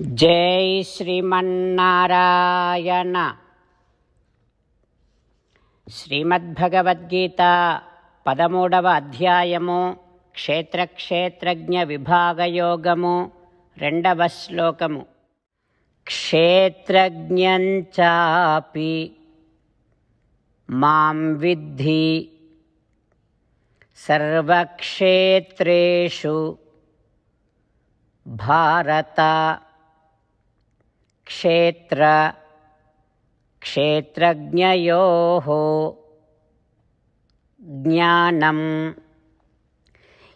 జై శ్రీమన్నారాయణ. శ్రీమద్భగవద్గీత పదమూడవ అధ్యాయము క్షేత్రక్షేత్రజ్ఞ విభాగయోగము రెండవ శ్లోకము. క్షేత్రజ్ఞంచాపి మాం విద్ధి సర్వక్షేత్రేషు భారత క్షేత్ర క్షేత్రజ్ఞయో జ్ఞానం.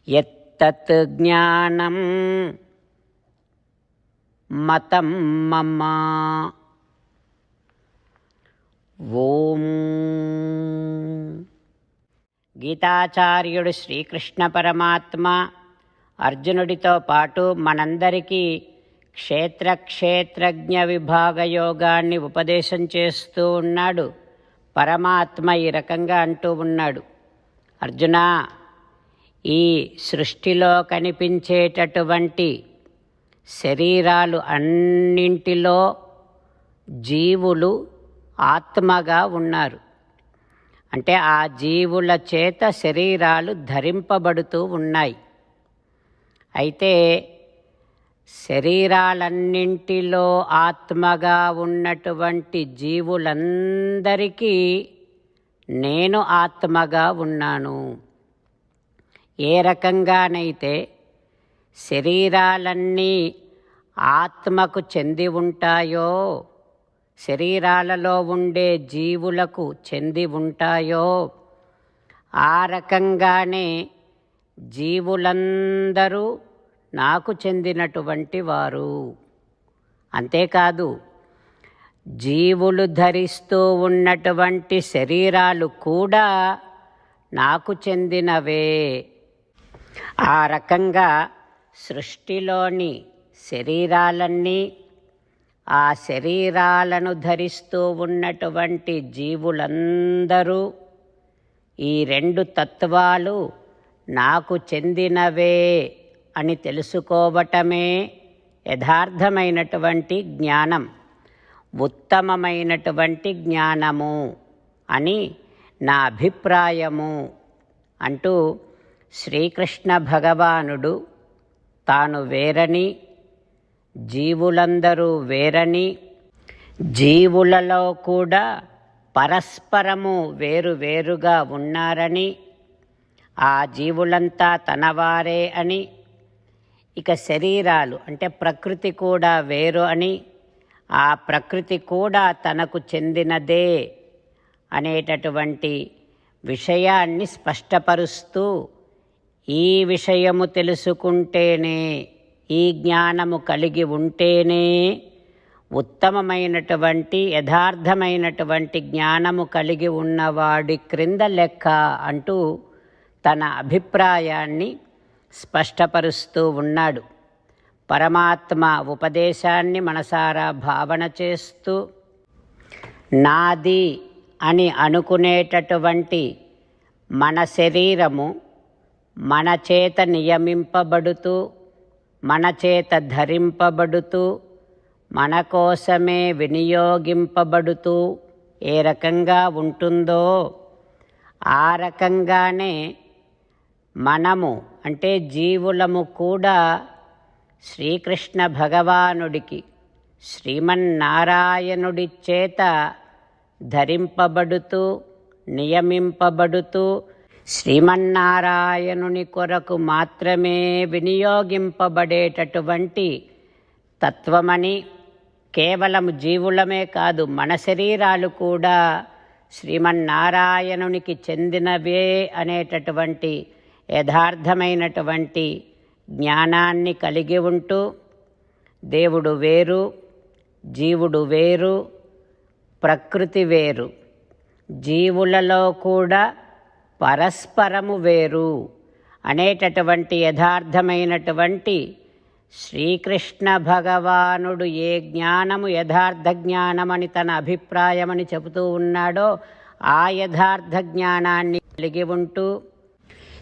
ఎత్తత్ జ్ఞానం మతం మమ. ఓం. గీతాచార్యుడు శ్రీకృష్ణ పరమాత్మ అర్జునుడితో పాటు మనందరికీ క్షేత్ర క్షేత్రజ్ఞ విభాగ యోగాన్ని ఉపదేశం చేస్తూ ఉన్నాడు. పరమాత్మ ఈ రకంగా అంటూ ఉన్నాడు. అర్జున ఈ సృష్టిలో కనిపించేటటువంటి శరీరాలు అన్నింటిలో జీవులు ఆత్మగా ఉన్నారు. అంటే ఆ జీవుల చేత శరీరాలు ధరింపబడుతూ ఉన్నాయి. అయితే శరీరాలన్నింటిలో ఆత్మగా ఉన్నటువంటి జీవులందరికీ నేను ఆత్మగా ఉన్నాను. ఏ రకంగానైతే శరీరాలన్నీ ఆత్మకు చెంది ఉంటాయో శరీరాలలో ఉండే జీవులకు చెంది ఉంటాయో ఆ రకంగానే జీవులందరూ నాకు చెందినటువంటి వారు. అంతేకాదు జీవులు ధరిస్తూ ఉన్నటువంటి శరీరాలు కూడా నాకు చెందినవే. ఆ రకంగా సృష్టిలోని శరీరాలన్నీ ఆ శరీరాలను ధరిస్తూ ఉన్నటువంటి జీవులందరూ ఈ రెండు తత్వాలు నాకు చెందినవే. అని తెలుసుకోవటమే యథార్థమైనటువంటి జ్ఞానం ఉత్తమమైనటువంటి జ్ఞానము అని నా అభిప్రాయము అంటూ శ్రీకృష్ణ భగవానుడు తాను వేరని జీవులందరూ వేరని జీవులలో కూడా పరస్పరము వేరు వేరుగా ఉన్నారని ఆ జీవులంతా తనవారే అని ఇక శరీరాలు అంటే ప్రకృతి కూడా వేరు అని ఆ ప్రకృతి కూడా తనకు చెందినదే అనేటటువంటి విషయాన్ని స్పష్టపరుస్తూ ఈ విషయము తెలుసుకుంటేనే ఈ జ్ఞానము కలిగి ఉంటేనే ఉత్తమమైనటువంటి యథార్థమైనటువంటి జ్ఞానము కలిగి ఉన్నవాడి క్రింద లెక్క అంటూ తన అభిప్రాయాన్ని స్పష్టపరుస్తూ ఉన్నాడు. పరమాత్మ ఉపదేశాన్ని మనసారా భావన చేస్తూ నాది అని అనుకునేటటువంటి మన శరీరము మన చేత నియమింపబడుతూ మన చేత ధరింపబడుతూ మన కోసమే వినియోగింపబడుతూ ఏ రకంగా ఉంటుందో ఆ రకంగానే మనము అంటే జీవులము కూడా శ్రీకృష్ణ భగవానుడికి శ్రీమన్నారాయణుడి చేత ధరింపబడుతూ నియమింపబడుతూ శ్రీమన్నారాయణుని కొరకు మాత్రమే వినియోగింపబడేటటువంటి తత్వమని కేవలం జీవులమే కాదు మన శరీరాలు కూడా శ్రీమన్నారాయణునికి చెందినవే అనేటటువంటి యథార్థమైనటువంటి జ్ఞానాన్ని కలిగి ఉంటూ దేవుడు వేరు జీవుడు వేరు ప్రకృతి వేరు. జీవులలో కూడా పరస్పరము వేరు అనేటటువంటి యథార్థమైనటువంటి శ్రీకృష్ణ భగవానుడు ఏ జ్ఞానము యథార్థ జ్ఞానమని తన అభిప్రాయమని చెబుతూ ఉన్నాడో ఆ యథార్థ జ్ఞానాన్ని కలిగి ఉంటూ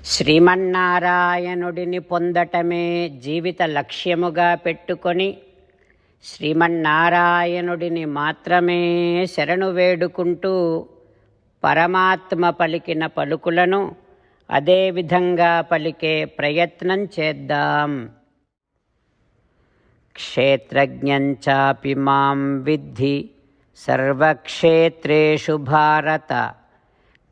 శ్రీమన్నారాయణుడిని పొందటమే జీవిత లక్ష్యముగా పెట్టుకొని శ్రీమన్నారాయణుడిని మాత్రమే శరణు వేడుకుంటూ పరమాత్మ పలికిన పలుకులను అదేవిధంగా పలికే ప్రయత్నం చేద్దాం. క్షేత్రజ్ఞంచాపి మాం విద్ధి సర్వక్షేత్రేషు భారత.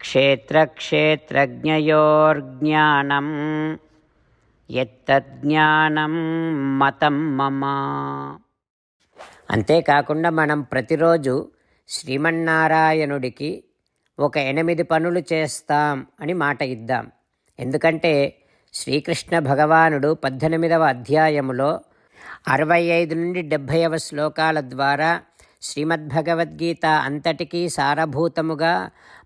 క్షేత్రక్షేత్రజ్ఞయోర్జ్ఞానం ఎత్తజ్ఞానం మతం మమ. అంతేకాకుండా మనం ప్రతిరోజు శ్రీమన్నారాయణుడికి ఒక ఎనిమిది పనులు చేస్తాం అని మాట ఇద్దాం. ఎందుకంటే శ్రీకృష్ణ భగవానుడు పద్దెనిమిదవ అధ్యాయములో అరవై ఐదు నుండి డెబ్భైవ శ్లోకాల ద్వారా శ్రీమద్భగవద్గీత అంతటికీ సారభూతముగా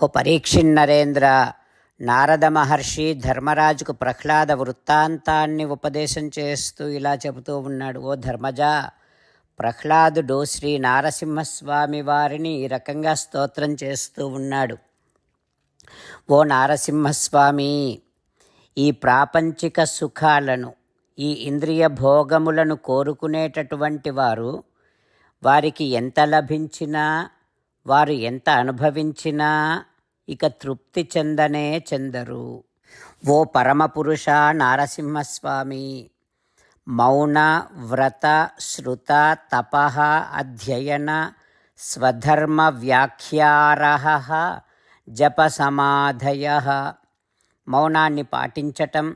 ఓ పరీక్షిన్నరేంద్ర నారద మహర్షి ధర్మరాజుకు ప్రహ్లాద వృత్తాంతాన్ని ఉపదేశం చేస్తూ ఇలా చెబుతూ ఉన్నాడు ఓ ధర్మజ! ప్రహ్లాదుడు శ్రీ నారసింహస్వామి వారిని ఈ రకంగా స్తోత్రం చేస్తూ ఉన్నాడు. ఓ నారసింహస్వామి ఈ ప్రాపంచిక సుఖాలను ఈ ఇంద్రియ భోగములను కోరుకునేటటువంటి వారు వారికి ఎంత లభించినా వారు ఎంత అనుభవించినా ఇక తృప్తి చెందనే చెందరు. ఓ పరమపురుష నారసింహస్వామి మౌన వ్రత శృత తప అధ్యయన స్వధర్మ వ్యాఖ్యారహ జప సమాధయ మౌనాన్ని పాటించటం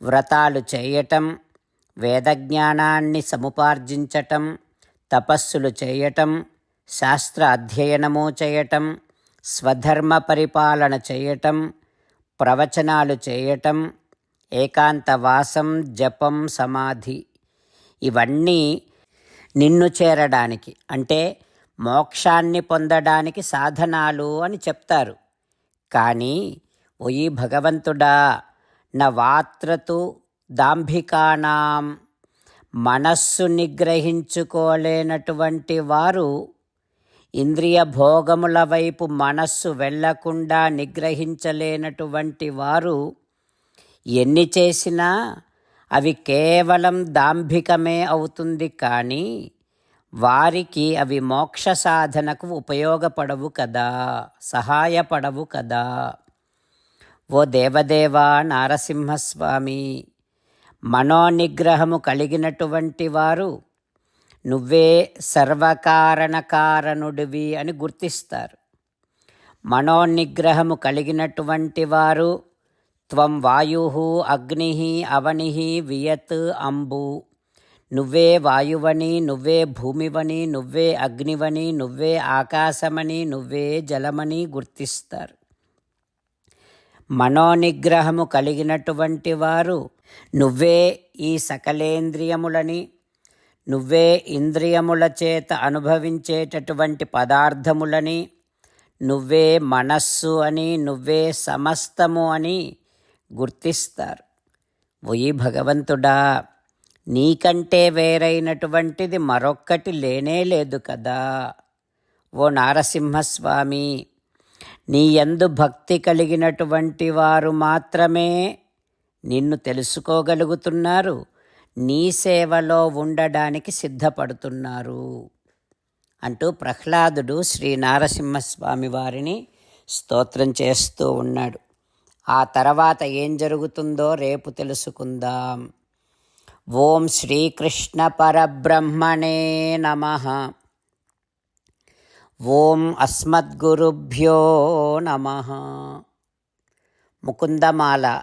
వ్రతాలు చేయటం వేదజ్ఞానాన్ని సముపార్జించటం తపస్సులు చేయటం శాస్త్ర అధ్యయనము చేయటం స్వధర్మ పరిపాలన చేయటం ప్రవచనాలు చేయటం ఏకాంతవాసం జపం సమాధి ఇవన్నీ నిన్ను చేరడానికి అంటే మోక్షాన్ని పొందడానికి సాధనాలు అని చెప్తారు. కానీ ఒయి భగవంతుడా నవాత్రతు దాంభికానాం మనస్సు నిగ్రహించుకోలేనటువంటి వారు ఇంద్రియ భోగముల వైపు మనస్సు వెళ్ళకుండా నిగ్రహించలేనటువంటి వారు ఎన్ని చేసినా అవి కేవలం దాంభికమే అవుతుంది కానీ వారికి అవి మోక్ష సాధనకు ఉపయోగపడవు కదా సహాయపడవు కదా. ఓ దేవదేవా నారసింహస్వామి మనోనిగ్రహము కలిగినటువంటి వారు నువ్వే సర్వకారణకారణుడివి అని గుర్తిస్తారు. మనోనిగ్రహము కలిగినటువంటి వారు త్వం వాయు అగ్ని అవని వియత్ అంబు. నువ్వే వాయువని నువ్వే భూమివని నువ్వే అగ్నివని నువ్వే ఆకాశమని నువ్వే జలమని గుర్తిస్తారు. మనోనిగ్రహము కలిగినటువంటి వారు నువ్వే ఈ సకలేంద్రియములని నువ్వే ఇంద్రియముల చేత అనుభవించేటటువంటి పదార్థములని నువ్వే మనస్సు అని నువ్వే సమస్తము అని గుర్తిస్తారు. ఒయి భగవంతుడా నీకంటే వేరైనటువంటిది మరొక్కటి లేనే లేదు కదా. ఓ నారసింహస్వామి నీ యందు భక్తి కలిగినటువంటి వారు మాత్రమే నిన్ను తెలుసుకోగలుగుతున్నారు. నీ సేవలో ఉండడానికి సిద్ధపడుతున్నారు అంటూ ప్రహ్లాదుడు శ్రీ నారసింహస్వామి వారిని స్తోత్రం చేస్తూ ఉన్నాడు. ఆ తర్వాత ఏం జరుగుతుందో రేపు తెలుసుకుందాం. ఓం శ్రీకృష్ణ పరబ్రహ్మణే నమ. ఓం అస్మద్గురుభ్యో నమ. ముకుందమాల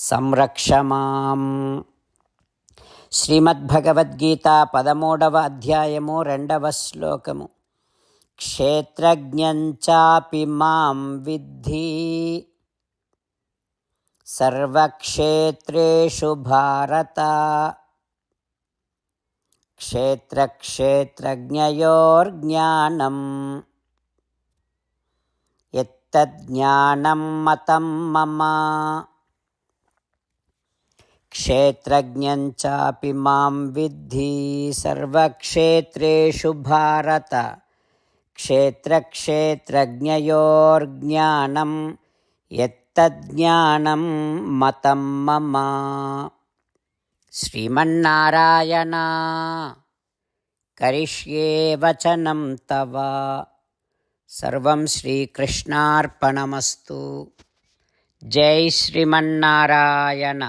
సంరక్షమాం శ్రీమద్భగవద్గీత పదమూడవ అధ్యాయము రెండవ శ్లోకము. క్షేత్రజ్ఞంచాపి మాం విద్ధి. సర్వక్షేత్రేషు భారత. క్షేత్రక్షేత్రజ్ఞయోర్జ్ఞానం. ఎత్తజ్ఞానం మతం మమ. क्षेत्रज्ञं चापि मां विद्धि सर्वक्षेत्रेषु भारत क्षेत्रक्षेत्रज्ञयोर्ज्ञानं यत्तज्ज्ञानं मतं मम श्रीमन्नारायण करिष्ये वचनं तव सर्वं श्रीकृष्णार्पणमस्तु जय श्रीमन्नारायण